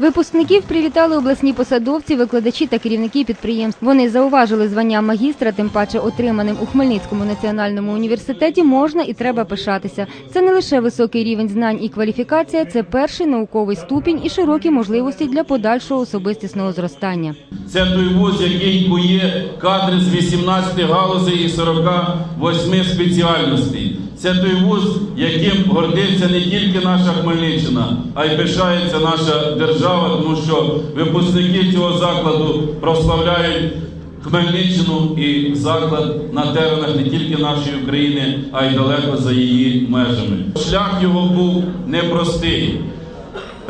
Випускників привітали обласні посадовці, викладачі та керівники підприємств. Вони зауважили звання магістра, тим паче отриманим у Хмельницькому національному університеті можна і треба пишатися. Це не лише високий рівень знань і кваліфікація, це перший науковий ступінь і широкі можливості для подальшого особистісного зростання. Це той вуз, який кує кадри з 18 галузей і 48 спеціальностей. Це той вуз, яким гордиться не тільки наша Хмельниччина, а й пишається наша держава, тому що випускники цього закладу прославляють Хмельниччину і заклад на теренах не тільки нашої України, а й далеко за її межами. Шлях його був непростий.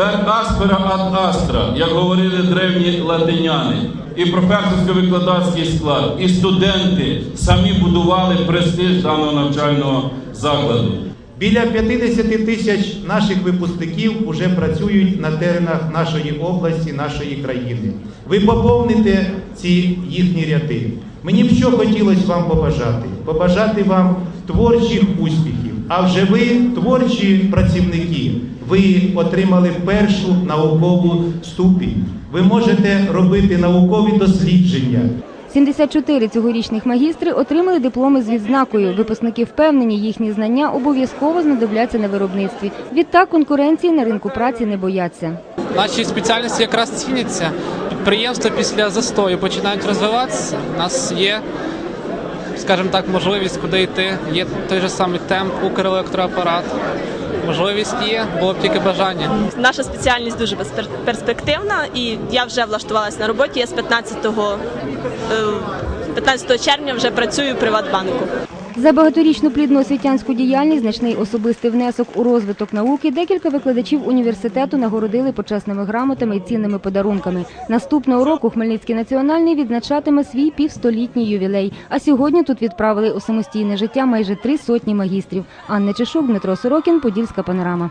Ad astra, як говорили древні латиняни, і професорсько-викладацький склад, і студенти самі будували престиж даного навчального закладу. Біля 50 тисяч наших випускників вже працюють на теренах нашої області, нашої країни. Ви поповните ці їхні ряди. Мені б що хотілося вам побажати? Побажати вам творчих успіхів. А вже ви творчі працівники. Ви отримали першу наукову ступінь. Ви можете робити наукові дослідження. 74 цьогорічних магістри отримали дипломи з відзнакою. Випускники впевнені, їхні знання обов'язково знадобляться на виробництві. Відтак конкуренції на ринку праці не бояться. Наші спеціальності якраз ціняться. Підприємства після застою починають розвиватися. У нас є, скажімо так, можливість куди йти. Є той же самий темп, Укрелектроапарат. Можливість є, було б тільки бажання. Наша спеціальність дуже перспективна, і я вже влаштувалася на роботі. Я з 15, е, 15 червня вже працюю в Приватбанку. За багаторічну плідну освітянську діяльність, значний особистий внесок у розвиток науки, декілька викладачів університету нагородили почесними грамотами і цінними подарунками. Наступного року Хмельницький національний відзначатиме свій півстолітній ювілей. А сьогодні тут відправили у самостійне життя майже три сотні магістрів. Анна Чешук, Дмитро Сорокін, Подільська панорама.